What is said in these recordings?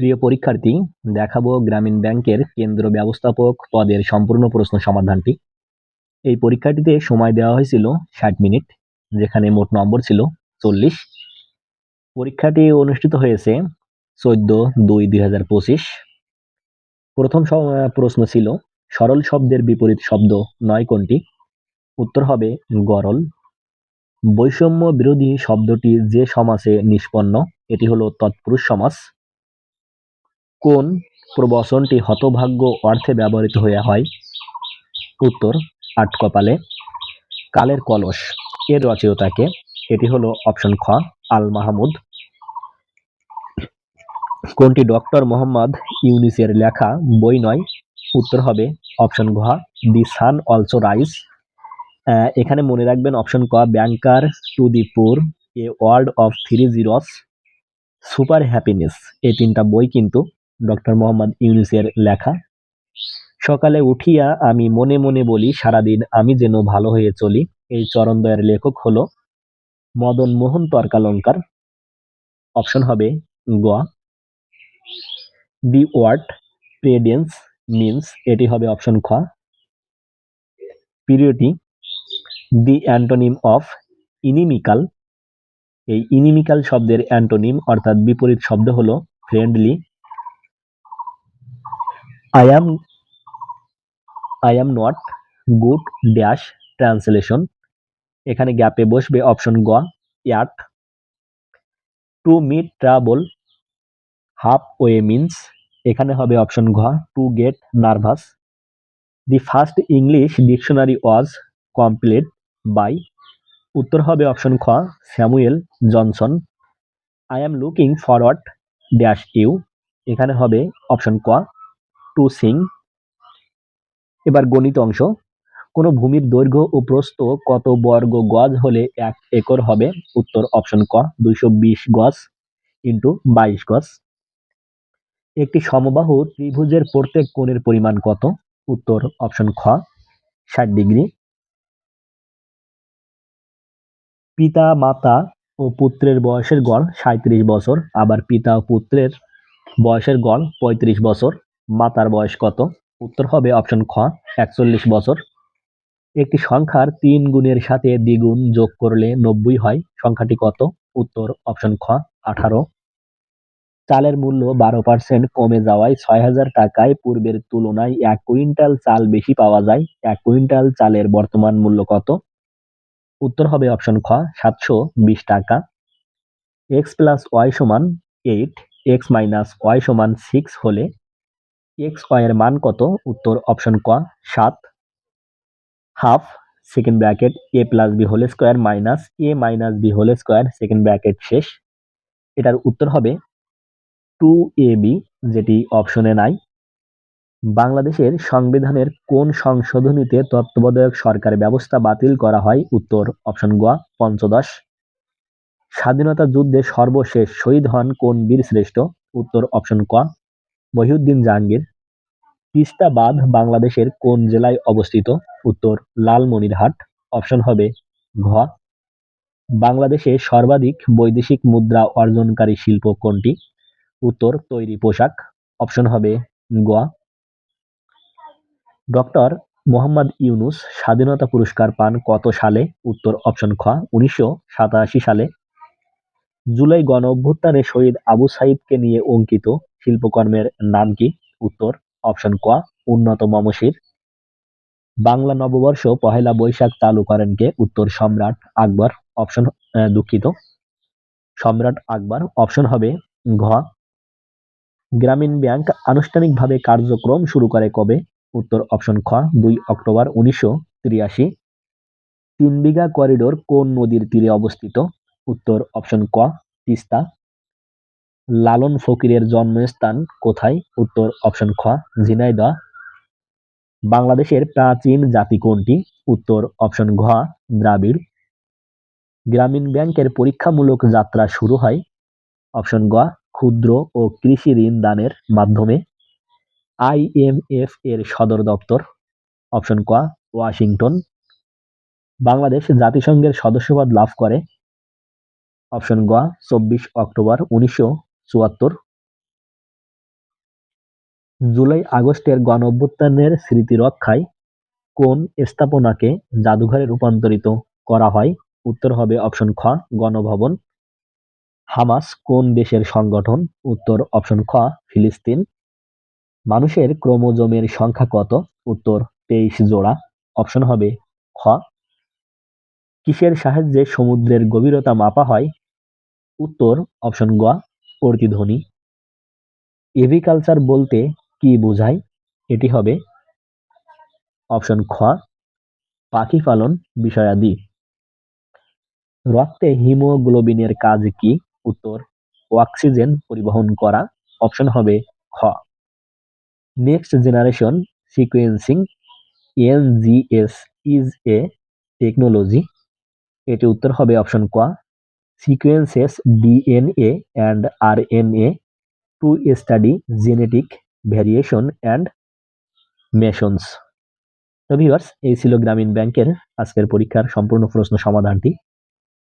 প্রিয় পরীক্ষার্থী, দেখাবো গ্রামীণ ব্যাংকের কেন্দ্র ব্যবস্থাপক পদের সম্পূর্ণ প্রশ্ন সমাধানটি। এই পরীক্ষাটিতে সময় দেওয়া হয়েছিল ষাট মিনিট, যেখানে মোট নম্বর ছিল চল্লিশ। পরীক্ষাটি অনুষ্ঠিত হয়েছে চোদ্দ দুই দুই হাজার পঁচিশ। প্রথম প্রশ্ন ছিল, সরল শব্দের বিপরীত শব্দ নয় কোনটি? উত্তর হবে গরল। বৈষম্য বিরোধী শব্দটি যে সমাসে নিষ্পন্ন, এটি হলো তৎপুরুষ সমাস। কোন প্রবচনটি হতভাগ্য অর্থে ব্যবহৃত হয়ে হয়? উত্তর, আট কপালে। কালের কলস, এর রচয়িতাকে। এটি হলো অপশন খ, আল মাহমুদ। কোনটি ডক্টর মোহাম্মদ ইউনিসের লেখা, বই নয়? উত্তর হবে অপশন ঘ, দি সান অলসো রাইস এখানে মনে রাখবেন অপশন ক, banker to the poor, a world of three zeros, super happiness. এই তিনটা বই কিন্তু ডক্টর মোহাম্মদ ইউনিসের লেখা। সকালে উঠিয়া আমি মনে মনে বলি, সারাদিন আমি যেন ভালো হয়ে চলি। এই চরণদয়ের লেখক হলো মদন মোহন তর্কালঙ্কার। অপশন হবে গ দি ওয়ার্ড প্রেডেন্স মিন্স, এটি হবে অপশন খ। পিরিয়ডি দি অ্যান্টোনিম অফ ইনিমিকাল। এই ইনিমিকাল শব্দের অ্যান্টোনিম অর্থাৎ বিপরীত শব্দ হলো friendly. I am I am not good dash translation এখানে গ্যাপে বসবে অপশন গ yacht to meet trouble half way means এখানে হবে অপশন ঘ to get nervous the first English dictionary was complete by উত্তর হবে অপশন খ Samuel Johnson I am looking forward dash you এখানে হবে অপশন ক। To sing. এবার গণিত অংশ। কোনো ভূমির দৈর্ঘ্য ও প্রস্থ কত বর্গ গজ হলে এক একর হবে? উত্তর অপশন ক, দুইশো বিশ গজ ইন্টু বাইশ গজ। একটি সমবাহু ত্রিভুজের প্রত্যেক কোণের পরিমাণ কত? উত্তর অপশন খ, ষাট ডিগ্রি। পিতা, মাতা ও পুত্রের বয়সের গড় সাঁত্রিশ বছর। আবার পিতা ও পুত্রের বয়সের গড় পঁয়ত্রিশ বছর। মাতার বয়স কত? উত্তর হবে অপশন খ, একচল্লিশ বছর। একটি সংখ্যার তিন গুণের সাথে দ্বিগুণ যোগ করলে নব্বই হয়। সংখ্যাটি কত? উত্তর অপশন খ, আঠারো। চালের মূল্য বারো পার্সেন্ট কমে যাওয়ায় ছয় হাজার টাকায় পূর্বের তুলনায় এক কুইন্টাল চাল বেশি পাওয়া যায়। এক কুইন্টাল চালের বর্তমান মূল্য কত? উত্তর হবে অপশন খ, সাতশো বিশ টাকা। এক্স প্লাস ওয়াই সমান এইট এক্স মাইনাস ওয়াই সমান সিক্স হলে এক্সের মান কত? উত্তর অপশন ক, সাত। Half second bracket A plus B whole square minus A minus B whole square second bracket শেষ। এটার উত্তর হবে টু এ বি যেটি অপশনে নাই। বাংলাদেশের সংবিধানের কোন সংশোধনীতে তত্ত্বাবধায়ক সরকার ব্যবস্থা বাতিল করা হয়? উত্তর অপশন গ, পঞ্চদশ। স্বাধীনতা যুদ্ধে সর্বশেষ শহীদ হন কোন বীর শ্রেষ্ঠ উত্তর অপশন ক, মহিউদ্দিন জাহাঙ্গীর। তিস্তা বাঁধ বাংলাদেশের কোন জেলায় অবস্থিত? উত্তর, লালমনিরহাট। অপশন হবে ঘ। বাংলাদেশে সর্বাধিক বৈদেশিক মুদ্রা অর্জনকারী শিল্প কোনটি? উত্তর, তৈরি পোশাক। অপশন হবে গ। ডক্টর মোহাম্মদ ইউনুস স্বাধীনতা পুরস্কার পান কত সালে? উত্তর, অপশন খ। উনিশশো সাতাশি সালে। জুলাই গণ অভ্যুত্থানে শহীদ আবু সাইদকে নিয়ে অঙ্কিত শিল্পকর্মের নাম কি? উত্তর অপশন ক, উন্নত মমশির। বাংলা নববর্ষ, পহেলা বৈশাখ চালু করেন কে? উত্তর সম্রাট আকবর, অপশন দুঃখিত। সম্রাট আকবর, অপশন হবে ঘ। গ্রামীণ ব্যাংক আনুষ্ঠানিকভাবে কার্যক্রম শুরু করে কবে? উত্তর অপশন খ, দুই অক্টোবর উনিশশো তিরাশি। তিন বিঘা করিডোর কোন নদীর তীরে অবস্থিত? উত্তর অপশন ক, তিস্তা। লালন ফকিরের জন্মস্থান কোথায়? উত্তর অপশন খ, ঝিনাইদহ। বাংলাদেশের প্রাচীন জাতি কোনটি? উত্তর অপশন ঘ, দ্রাবিড়। গ্রামীণ ব্যাংকের পরীক্ষামূলক যাত্রা শুরু হয় অপশন গ, ক্ষুদ্র ও কৃষি ঋণ দানের মাধ্যমে। আইএমএফ এর সদর দপ্তর অপশন ক, ওয়াশিংটন। বাংলাদেশ জাতিসংঘের সদস্যপদ লাভ করে অপশন গ, চব্বিশ অক্টোবর উনিশশো চুয়াত্তর। জুলাই আগস্টের গণঅভ্যুত্থানের স্মৃতি রক্ষায় কোন স্থাপনাকে জাদুঘরে রূপান্তরিত করা হয়? উত্তর হবে অপশন খ, গণভবন। হামাস কোন দেশের সংগঠন? উত্তর অপশন খ, ফিলিস্তিন। মানুষের ক্রোমোজোমের সংখ্যা কত? উত্তর তেইশ জোড়া। অপশন হবে খ, কিসের সাহায্যে সমুদ্রের গভীরতা মাপা হয়? উত্তর অপশন গ প্রতিধ্বনি। এভিকালচার বলতে কি বোঝায়? এটি হবে অপশন খ, পাখি পালন বিষয়াদি। রক্তে হিমোগ্লোবিনের কাজ কি? উত্তর, অক্সিজেন পরিবহন করা। অপশন হবে খ। Next generation sequencing, NGS is a technology. এটি উত্তর হবে অপশন ক sequences DNA and RNA to study genetic variation and মেশনস তো ভিউয়ার্স এই ছিল গ্রামীণ ব্যাংকের আজকের পরীক্ষার সম্পূর্ণ প্রশ্ন সমাধানটি।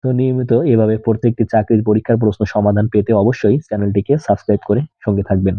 তো, নিয়মিত এভাবে প্রত্যেকটি চাকরির পরীক্ষার প্রশ্ন সমাধান পেতে অবশ্যই চ্যানেলটিকে সাবস্ক্রাইব করে সঙ্গে থাকবেন।